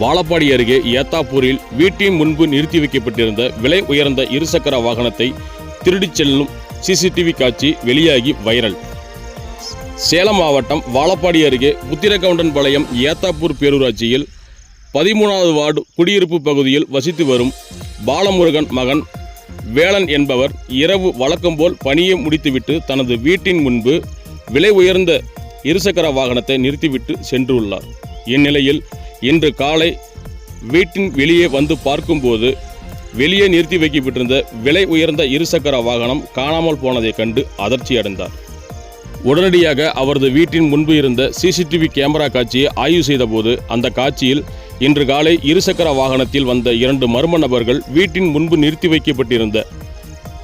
வாழப்பாடி அருகே ஏத்தாப்பூரில் வீட்டின் முன்பு நிறுத்தி வைக்கப்பட்டிருந்த விலை உயர்ந்த இருசக்கர வாகனத்தை திருடிச் செல்லும் சிசிடிவி காட்சி வெளியாகி வைரல். சேலம் மாவட்டம் வாழப்பாடி அருகே புத்திரகவுண்டன் பாளையம் ஏத்தாப்பூர் பேரூராட்சியில் பதிமூணாவது வார்டு குடியிருப்பு பகுதியில் வசித்து வரும் பாலமுருகன் மகன் வேளன் என்பவர் இரவு வழக்கம்போல் பணியை முடித்துவிட்டு தனது வீட்டின் முன்பு விலை உயர்ந்த இருசக்கர வாகனத்தை நிறுத்திவிட்டு சென்றுள்ளார். இந்நிலையில் இன்று காலை வீட்டின் வெளியே வந்து பார்க்கும்போது வெளியே நிறுத்தி வைக்கப்பட்டிருந்த விலை உயர்ந்த இருசக்கர வாகனம் காணாமல் போனதைக் கண்டு அதிர்ச்சி அடைந்தார் உடனடியாக அவரது வீட்டின் முன்பு இருந்த சிசிடிவி கேமரா காட்சியை ஆய்வு செய்தபோது அந்த காட்சியில் இன்று காலை இருசக்கர வாகனத்தில் வந்த இரண்டு மர்ம நபர்கள் வீட்டின் முன்பு நிறுத்தி வைக்கப்பட்டிருந்த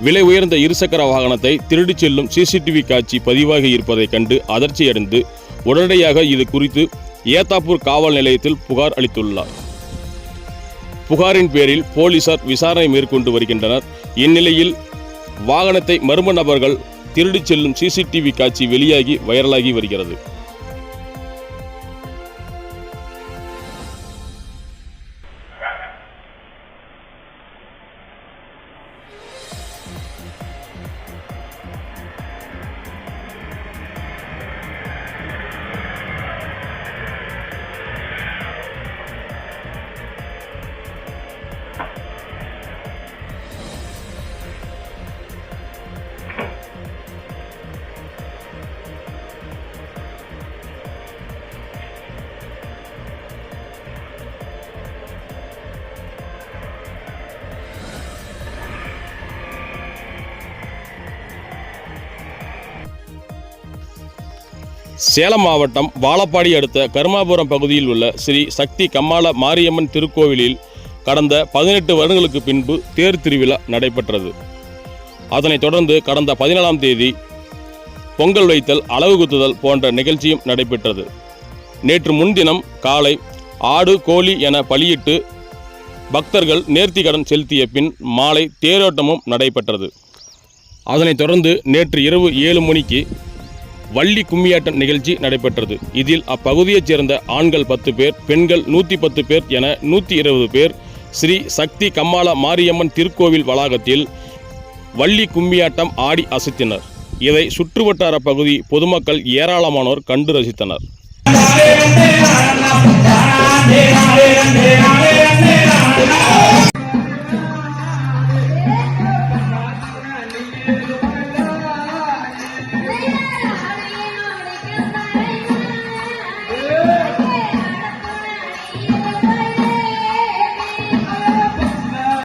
விலை உயர்ந்த இருசக்கர வாகனத்தை திருடிச் செல்லும் சிசிடிவி காட்சி பதிவாகி இருப்பதைக் கண்டு அதிர்ச்சியடைந்து உடனடியாக இது குறித்து ஏத்தாப்பூர் காவல் நிலையத்தில் புகார் அளித்துள்ளார். புகாரின் பேரில் போலீசார் விசாரணை மேற்கொண்டு வருகின்றனர். இந்நிலையில் வாகனத்தை மர்ம நபர்கள் திருடிச் செல்லும் சிசிடிவி காட்சி வெளியாகி வைரலாகி வருகிறது. சேலம் மாவட்டம் வாழப்பாடி அடுத்த கருமாபுரம் பகுதியில் உள்ள ஸ்ரீ சக்தி கம்மாள மாரியம்மன் திருக்கோவிலில் கடந்த பதினெட்டு வருடங்களுக்கு பின்பு தேர் திருவிழா நடைபெற்றது. அதனைத் தொடர்ந்து கடந்த பதினேழாம் தேதி பொங்கல் வைத்தல் அளவு குத்துதல் போன்ற நிகழ்ச்சியும் நடைபெற்றது. நேற்று முன்தினம் காலை ஆடு கோழி என பலியிட்டு பக்தர்கள் நேர்த்திக்கடன் செலுத்திய பின் மாலை தேரோட்டமும் நடைபெற்றது. அதனைத் தொடர்ந்து நேற்று இரவு ஏழு மணிக்கு வள்ளி கும்மியாட்டம் நிகழ்ச்சி நடைபெற்றது இதில் அப்பகுதியைச் சேர்ந்த ஆண்கள் பத்து பேர் பெண்கள் நூற்றி பத்து பேர் என நூற்றி இருபது பேர் ஸ்ரீ சக்தி கம்மாள மாரியம்மன் திருக்கோவில் வளாகத்தில் வள்ளி கும்மியாட்டம் ஆடி அசைத்தினர் இதை சுற்றுவட்டார பகுதி பொதுமக்கள் ஏராளமானோர் கண்டு ரசித்தனர்